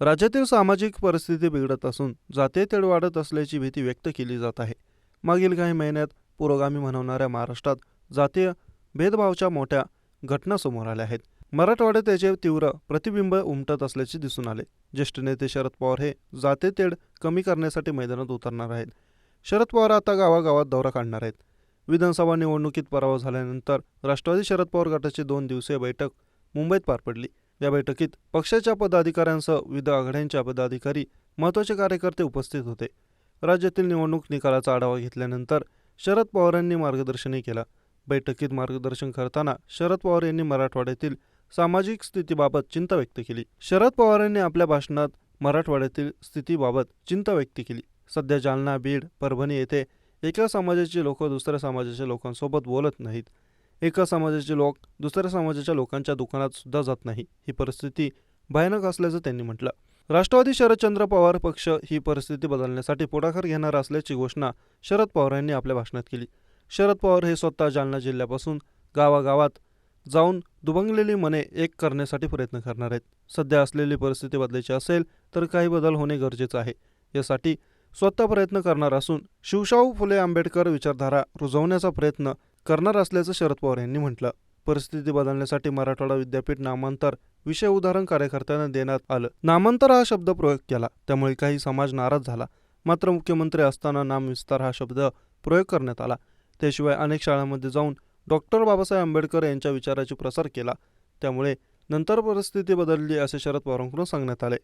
राज्यातील सामाजिक परिस्थिती बिघडत असून जातीय तेढ वाढत असल्याची भीती व्यक्त केली जात आहे. मागील काही महिन्यात पुरोगामी म्हणवणाऱ्या महाराष्ट्रात जातीय भेदभावच्या मोठ्या घटना समोर आल्या आहेत. मराठवाड्यात त्याचे तीव्र प्रतिबिंब उमटत असल्याचे दिसून आले. ज्येष्ठ नेते शरद पवार हे जातीय तेढ कमी करण्यासाठी मैदानात उतरणार आहेत. शरद पवार आता गावागावात दौरा काढणार आहेत. विधानसभा निवडणुकीत पराभव झाल्यानंतर राष्ट्रवादी शरद पवार गटाची दोन दिवसीय बैठक मुंबईत पार पडली. या बैठकीत पक्षाच्या पदाधिकाऱ्यांसह विविध आघाड्यांच्या पदाधिकारी महत्त्वाचे कार्यकर्ते उपस्थित होते. राज्यातील निवडणूक निकालाचा आढावा घेतल्यानंतर शरद पवारांनी मार्गदर्शनही केला. बैठकीत मार्गदर्शन करताना शरद पवार यांनी मराठवाड्यातील सामाजिक स्थितीबाबत चिंता व्यक्त केली. शरद पवारांनी आपल्या भाषणात मराठवाड्यातील स्थितीबाबत चिंता व्यक्त केली. सध्या जालना बीड परभणी येथे एका समाजाचे लोक दुसऱ्या समाजाच्या लोकांसोबत बोलत नाहीत. एका समाजाचे लोक दुसऱ्या समाजाच्या लोकांच्या दुकानात सुद्धा जात नाही. ही परिस्थिती भयानक असल्याचं त्यांनी म्हटलं. राष्ट्रवादी शरदचंद्र पवार पक्ष ही परिस्थिती बदलण्यासाठी पुढाकार घेणार असल्याची घोषणा शरद पवार यांनी आपल्या भाषणात केली. शरद पवार हे स्वतः जालना जिल्ह्यापासून गावागावात जाऊन दुभंगलेली मने एक करण्यासाठी प्रयत्न करणार आहेत. सध्या असलेली परिस्थिती बदलायची असेल तर काही बदल होणे गरजेचं आहे. यासाठी स्वतः प्रयत्न करणार असून शिवशाहू फुले आंबेडकर विचारधारा रुजवण्याचा प्रयत्न करणार असल्याचं शरद पवार यांनी म्हटलं. परिस्थिती बदलण्यासाठी मराठवाडा विद्यापीठ नामांतर विषय उदाहरण कार्यकर्त्यांना देण्यात आलं. नामांतर हा शब्द प्रयोग केला. त्यामुळे काही समाज नाराज झाला. मात्र मुख्यमंत्री असताना नामविस्तार हा शब्द प्रयोग करण्यात आला. त्याशिवाय अनेक शाळांमध्ये जाऊन डॉक्टर बाबासाहेब आंबेडकर यांच्या विचाराचा प्रसार केला. त्यामुळे नंतर परिस्थिती बदलली असे शरद पवारांकडून सांगण्यात आले.